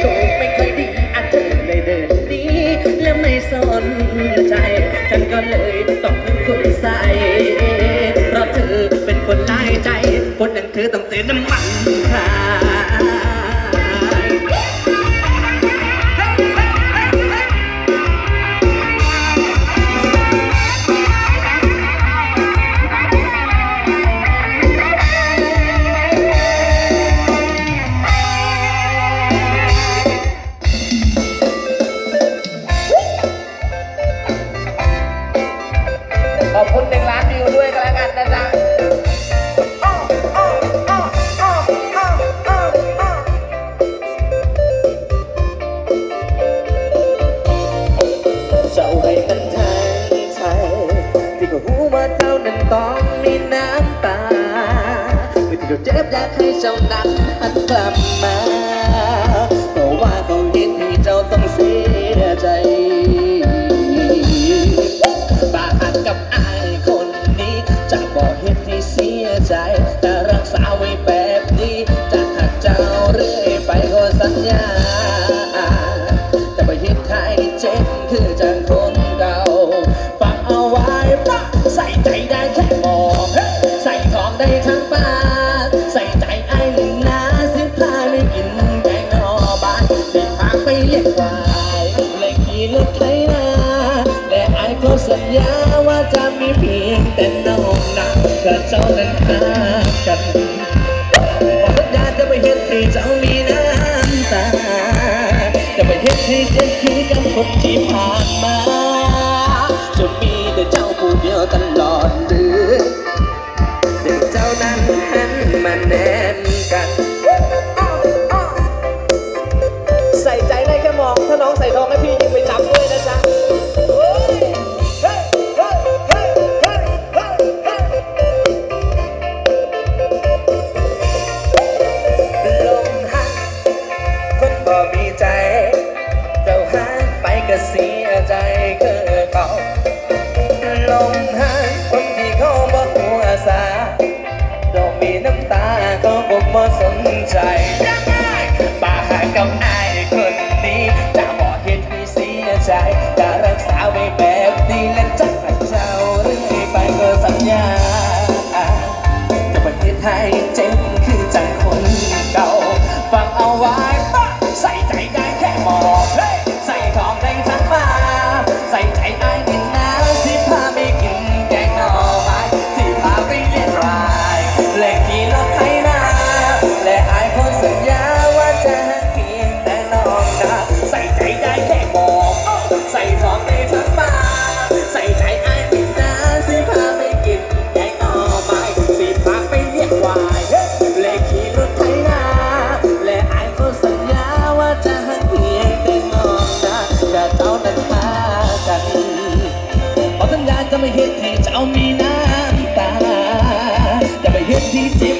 โตไม่ค่อยดีอันเธอเลเดินดีและไม่สนใจ ฉันก็เลยต้องคุณใส่เพราะเธอเป็นคนหลายใจ คนอย่างเธอต้องเติมน้ำมันค่ะ น้ำตาเป็นก็เจ็บอยากให้เจ้านั้นหันกลับมาเพราะว่าเขาเห็นที่เจ้าต้องเสียใจบาหันกับไอาคนนี้จะบอกเห็นที่เสียใจแต่รักษาไว้ กับเจ้านั้นหากันบอกสัญญาจะไม่เห็นให้เจ้ามีน้ำตา จะไม่เห็นให้เจ็บคือกับคนที่ผ่านมา จะมีแต่เจ้าผู้เดียวตลอดเเสียใจคือเก่าลงหายคนที่เขาบอกหัวสาดอกมีน้ำตาเขาบอกว่าสนใจปากับอายคนนี้จะบอกเหตุที่เสียใจจะรักษาไว้เป็น he.